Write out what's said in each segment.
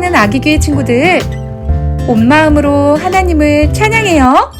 사랑하는 아기 교회 친구들, 온 마음으로 하나님을 찬양해요.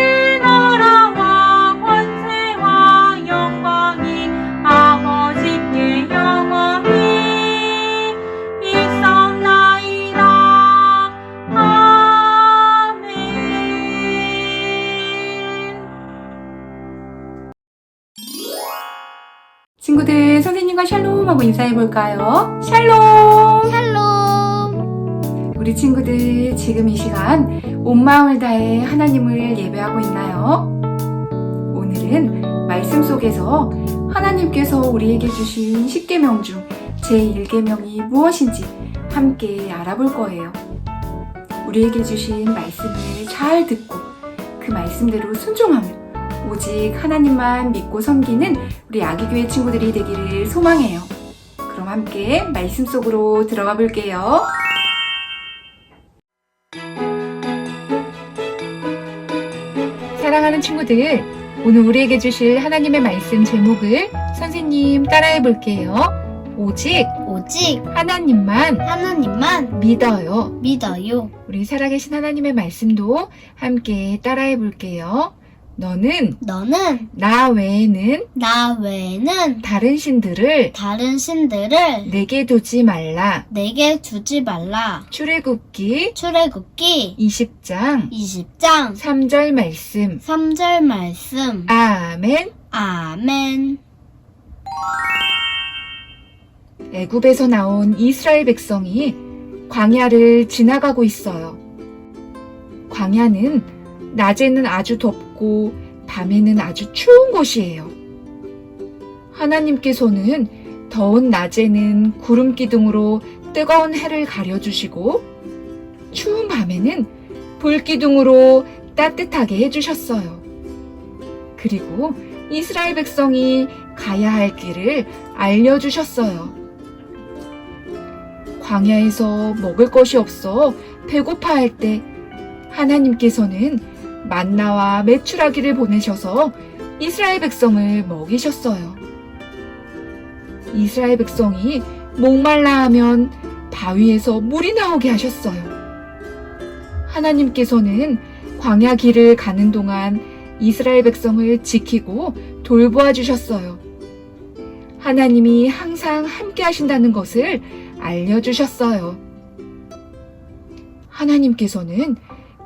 친구들, 선생님과 샬롬 하고 인사해볼까요? 샬롬! 샬롬. 우리 친구들, 지금 이 시간 온 마음을 다해 하나님을 예배하고 있나요? 오늘은 말씀 속에서 하나님께서 우리에게 주신 10계명 중 제1계명이 무엇인지 함께 알아볼 거예요. 우리에게 주신 말씀을 잘 듣고 그 말씀대로 순종하며 오직 하나님만 믿고 섬기는 우리 아기교회 친구들이 되기를 소망해요. 그럼 함께 말씀 속으로 들어가 볼게요. 사랑하는 친구들, 오늘 우리에게 주실 하나님의 말씀 제목을 선생님 따라해 볼게요. 오직 오직 하나님만 하나님만 믿어요. 믿어요. 우리 살아계신 하나님의 말씀도 함께 따라해 볼게요. 너는 너는 나 외에는 나 외에는 다른 신들을 다른 신들을 내게 두지 말라. 내게 주지 말라. 출애굽기 출애굽기 20장 20장 3절 말씀. 3절 말씀. 아멘. 아멘. 애굽에서 나온 이스라엘 백성이 광야를 지나가고 있어요. 광야는 낮에는 아주 덥고 밤에는 아주 추운 곳이에요. 하나님께서는 더운 낮에는 구름 기둥으로 뜨거운 해를 가려주시고 추운 밤에는 불 기둥으로 따뜻하게 해주셨어요. 그리고 이스라엘 백성이 가야 할 길을 알려주셨어요. 광야에서 먹을 것이 없어 배고파할 때 하나님께서는 만나와 메추라기를 보내셔서 이스라엘 백성을 먹이셨어요. 이스라엘 백성이 목말라 하면 바위에서 물이 나오게 하셨어요. 하나님께서는 광야 길을 가는 동안 이스라엘 백성을 지키고 돌보아 주셨어요. 하나님이 항상 함께 하신다는 것을 알려주셨어요. 하나님께서는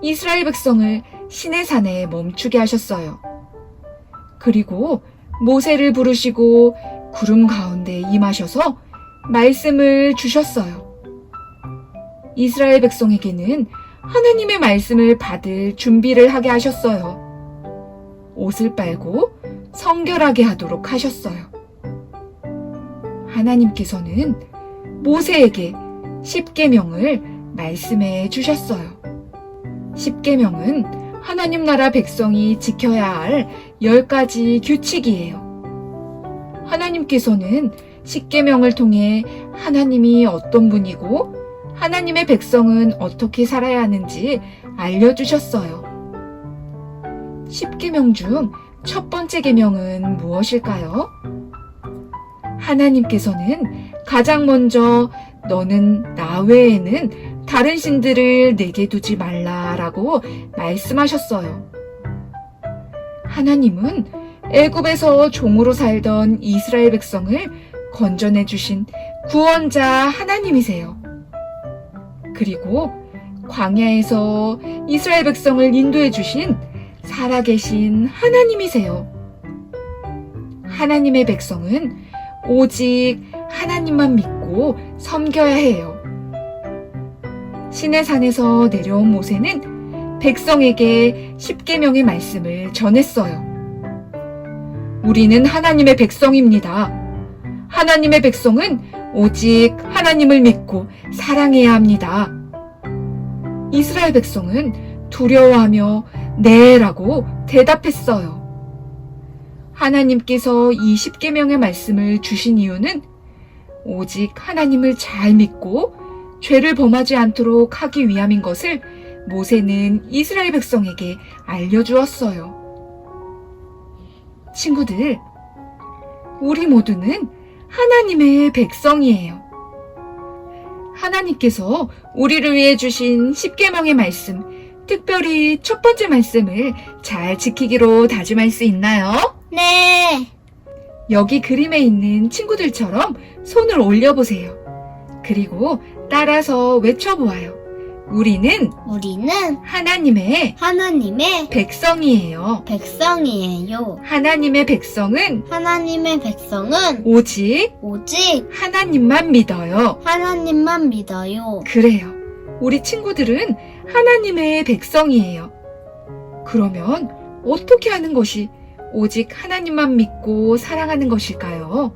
이스라엘 백성을 신의 산에 멈추게 하셨어요. 그리고 모세를 부르시고 구름 가운데 임하셔서 말씀을 주셨어요. 이스라엘 백성에게는 하나님의 말씀을 받을 준비를 하게 하셨어요. 옷을 빨고 성결하게 하도록 하셨어요. 하나님께서는 모세에게 십계명을 말씀해 주셨어요. 십계명은 하나님 나라 백성이 지켜야 할 열 가지 규칙이에요. 하나님께서는 십계명을 통해 하나님이 어떤 분이고 하나님의 백성은 어떻게 살아야 하는지 알려주셨어요. 십계명 중 첫 번째 계명은 무엇일까요? 하나님께서는 가장 먼저 너는 나 외에는 다른 신들을 내게 두지 말라라고 말씀하셨어요. 하나님은 애굽에서 종으로 살던 이스라엘 백성을 건져내 주신 구원자 하나님이세요. 그리고 광야에서 이스라엘 백성을 인도해 주신 살아계신 하나님이세요. 하나님의 백성은 오직 하나님만 믿고 섬겨야 해요. 신의 산에서 내려온 모세는 백성에게 십계명의 말씀을 전했어요. 우리는 하나님의 백성입니다. 하나님의 백성은 오직 하나님을 믿고 사랑해야 합니다. 이스라엘 백성은 두려워하며 네라고 대답했어요. 하나님께서 이 십계명의 말씀을 주신 이유는 오직 하나님을 잘 믿고 죄를 범하지 않도록 하기 위함인 것을 모세는 이스라엘 백성에게 알려주었어요. 친구들, 우리 모두는 하나님의 백성이에요. 하나님께서 우리를 위해 주신 10계명의 말씀, 특별히 첫 번째 말씀을 잘 지키기로 다짐할 수 있나요? 네. 여기 그림에 있는 친구들처럼 손을 올려보세요. 그리고 따라서 외쳐보아요. 우리는 우리는 하나님의 하나님의 백성이에요. 백성이에요. 하나님의 백성은 하나님의 백성은 오직 오직 하나님만 믿어요. 하나님만 믿어요. 그래요. 우리 친구들은 하나님의 백성이에요. 그러면 어떻게 하는 것이 오직 하나님만 믿고 사랑하는 것일까요?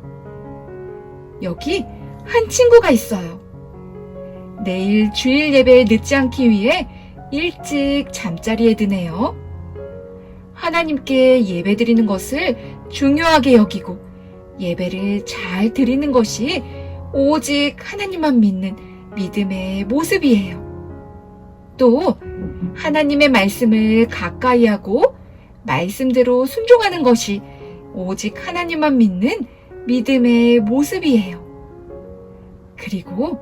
여기 한 친구가 있어요. 내일 주일 예배에 늦지 않기 위해 일찍 잠자리에 드네요. 하나님께 예배 드리는 것을 중요하게 여기고 예배를 잘 드리는 것이 오직 하나님만 믿는 믿음의 모습이에요. 또 하나님의 말씀을 가까이 하고 말씀대로 순종하는 것이 오직 하나님만 믿는 믿음의 모습이에요. 그리고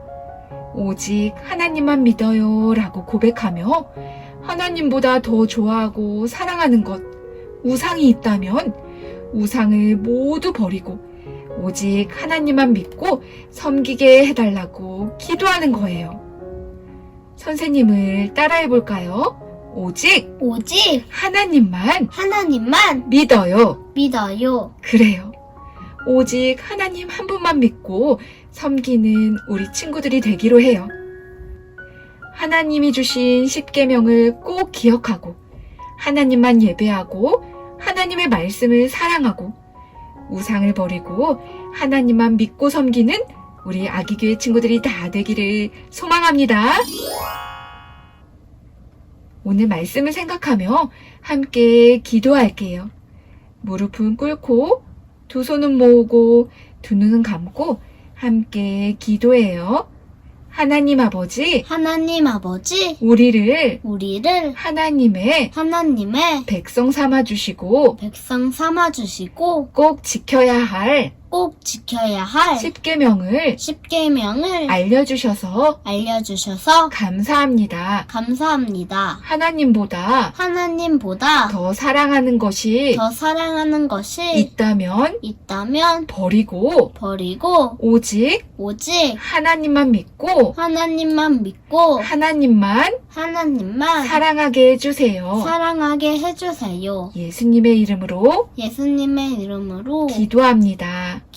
오직 하나님만 믿어요 라고 고백하며 하나님보다 더 좋아하고 사랑하는 것, 우상이 있다면 우상을 모두 버리고 오직 하나님만 믿고 섬기게 해달라고 기도하는 거예요. 선생님을 따라해 볼까요? 오직 오직 하나님만 하나님만 믿어요. 믿어요. 그래요. 오직 하나님 한 분만 믿고 섬기는 우리 친구들이 되기로 해요. 하나님이 주신 십계명을 꼭 기억하고 하나님만 예배하고 하나님의 말씀을 사랑하고 우상을 버리고 하나님만 믿고 섬기는 우리 아기교회 친구들이 다 되기를 소망합니다. 오늘 말씀을 생각하며 함께 기도할게요. 무릎은 꿇고 두 손은 모으고 두 눈은 감고 함께 기도해요. 하나님 아버지, 하나님 아버지 우리를 우리를 하나님의 하나님의 백성 삼아 주시고 백성 삼아 주시고 꼭 지켜야 할 꼭 지켜야 할 십계명을 십계명을 알려주셔서 알려주셔서 감사합니다. 감사합니다. 하나님보다 하나님보다 더 사랑하는 것이 더 사랑하는 것이 있다면 있다면 버리고 버리고 오직 오직 하나님만 믿고 하나님만 믿고 하나님만 하나님만 사랑하게 해주세요. 사랑하게 해주세요. 예수님의 이름으로 예수님의 이름으로 기도합니다.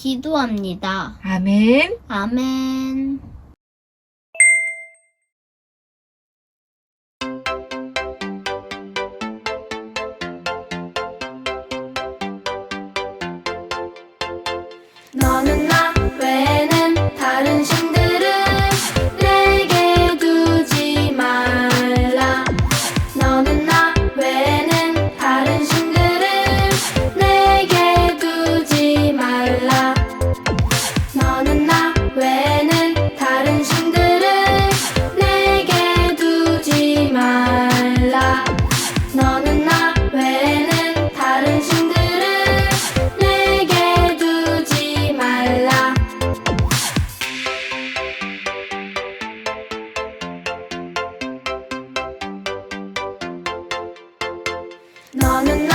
기도합니다. 아멘. 아멘. 너는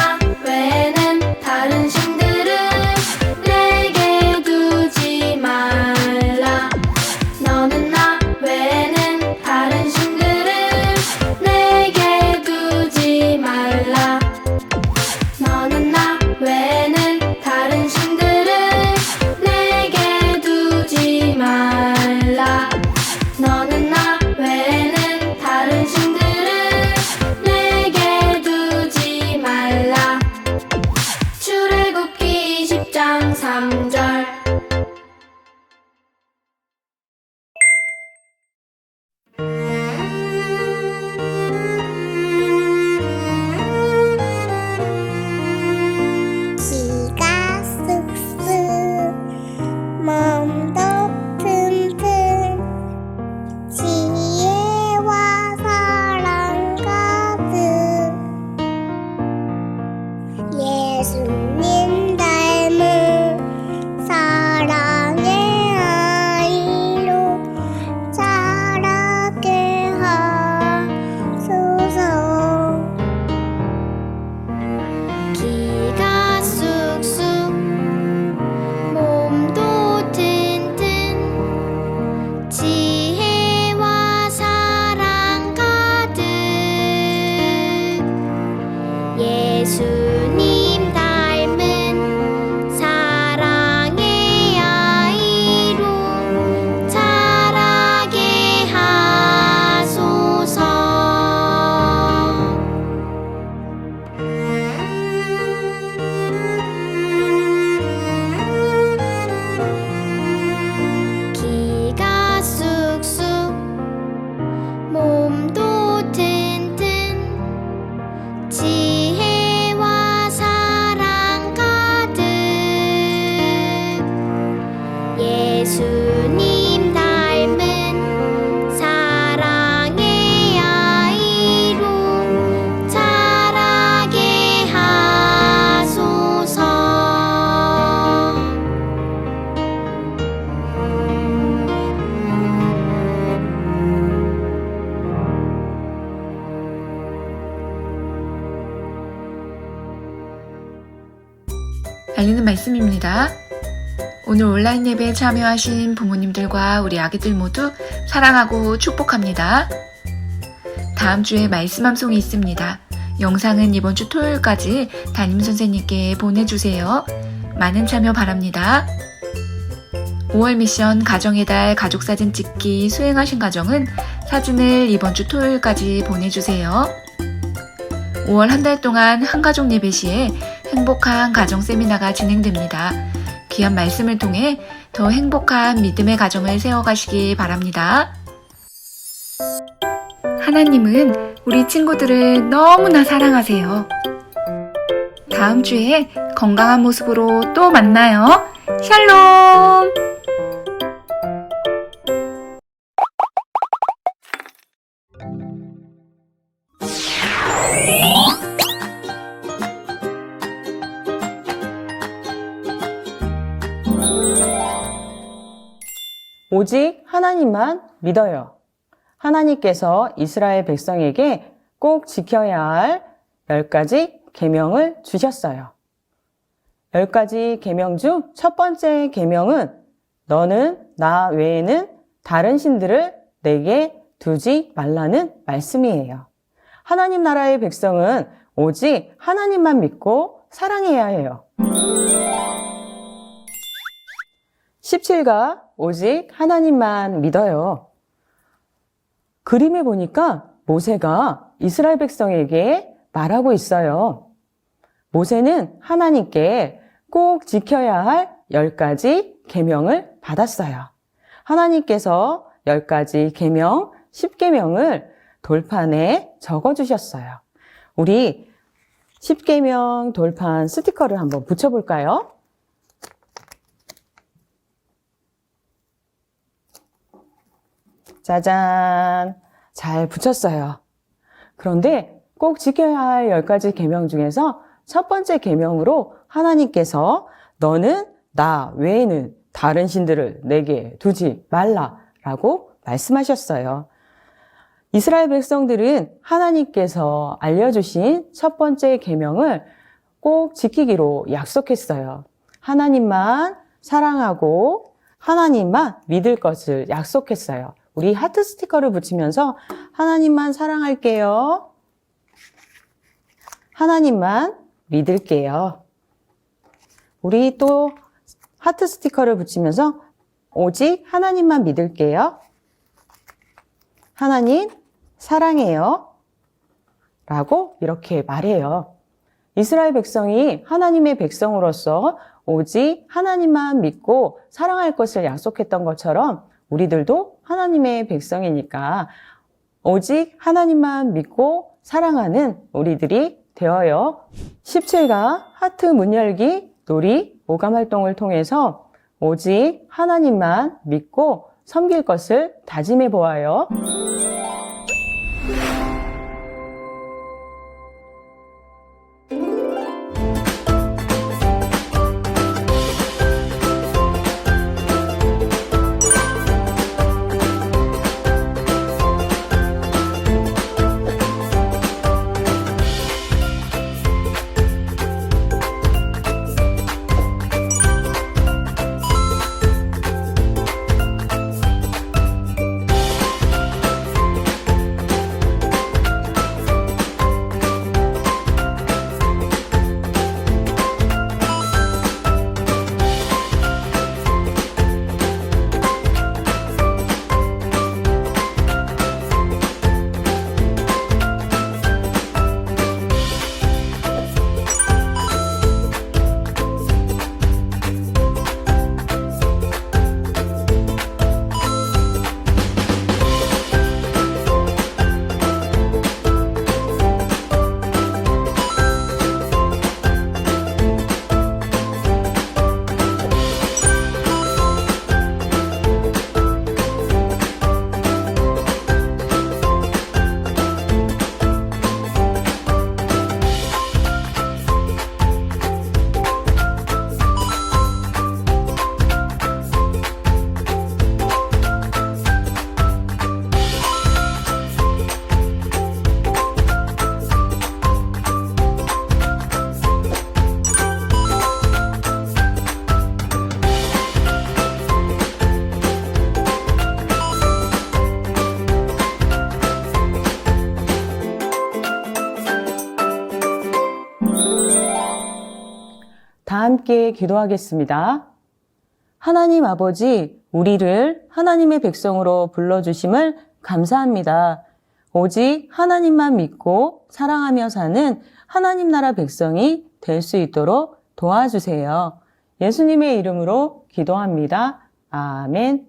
참여하신 부모님들과 우리 아기들 모두 사랑하고 축복합니다. 다음 주에 말씀 함송이 있습니다. 영상은 이번 주 토요일까지 담임 선생님께 보내주세요. 많은 참여 바랍니다. 5월 미션 가정의 달 가족 사진 찍기 수행하신 가정은 사진을 이번 주 토요일까지 보내주세요. 5월 한 달 동안 한가족 예배 시에 행복한 가정 세미나가 진행됩니다. 귀한 말씀을 통해 더 행복한 믿음의 가정을 세워가시기 바랍니다. 하나님은 우리 친구들을 너무나 사랑하세요. 다음 주에 건강한 모습으로 또 만나요. 샬롬! 오직 하나님만 믿어요. 하나님께서 이스라엘 백성에게 꼭 지켜야 할 열 가지 계명을 주셨어요. 열 가지 계명 중 첫 번째 계명은 너는 나 외에는 다른 신들을 내게 두지 말라는 말씀이에요. 하나님 나라의 백성은 오직 하나님만 믿고 사랑해야 해요. 17가 오직 하나님만 믿어요. 그림에 보니까 모세가 이스라엘 백성에게 말하고 있어요. 모세는 하나님께 꼭 지켜야 할열 가지 계명을 받았어요. 하나님께서 열 가지 계명, 10계명을 돌판에 적어 주셨어요. 우리 10계명 돌판 스티커를 한번 붙여 볼까요? 짜잔. 잘 붙였어요. 그런데 꼭 지켜야 할 10가지 계명 중에서 첫 번째 계명으로 하나님께서 너는 나 외에는 다른 신들을 내게 두지 말라라고 말씀하셨어요. 이스라엘 백성들은 하나님께서 알려주신 첫 번째 계명을 꼭 지키기로 약속했어요. 하나님만 사랑하고 하나님만 믿을 것을 약속했어요. 우리 하트 스티커를 붙이면서 하나님만 사랑할게요. 하나님만 믿을게요. 우리 또 하트 스티커를 붙이면서 오직 하나님만 믿을게요. 하나님 사랑해요. 라고 이렇게 말해요. 이스라엘 백성이 하나님의 백성으로서 오직 하나님만 믿고 사랑할 것을 약속했던 것처럼 우리들도 하나님의 백성이니까 오직 하나님만 믿고 사랑하는 우리들이 되어요. 17가 하트 문 열기 놀이 오감 활동을 통해서 오직 하나님만 믿고 섬길 것을 다짐해 보아요. 기도하겠습니다. 하나님 아버지, 우리를 하나님의 백성으로 불러주심을 감사합니다. 오직 하나님만 믿고 사랑하며 사는 하나님 나라 백성이 될 수 있도록 도와주세요. 예수님의 이름으로 기도합니다. 아멘.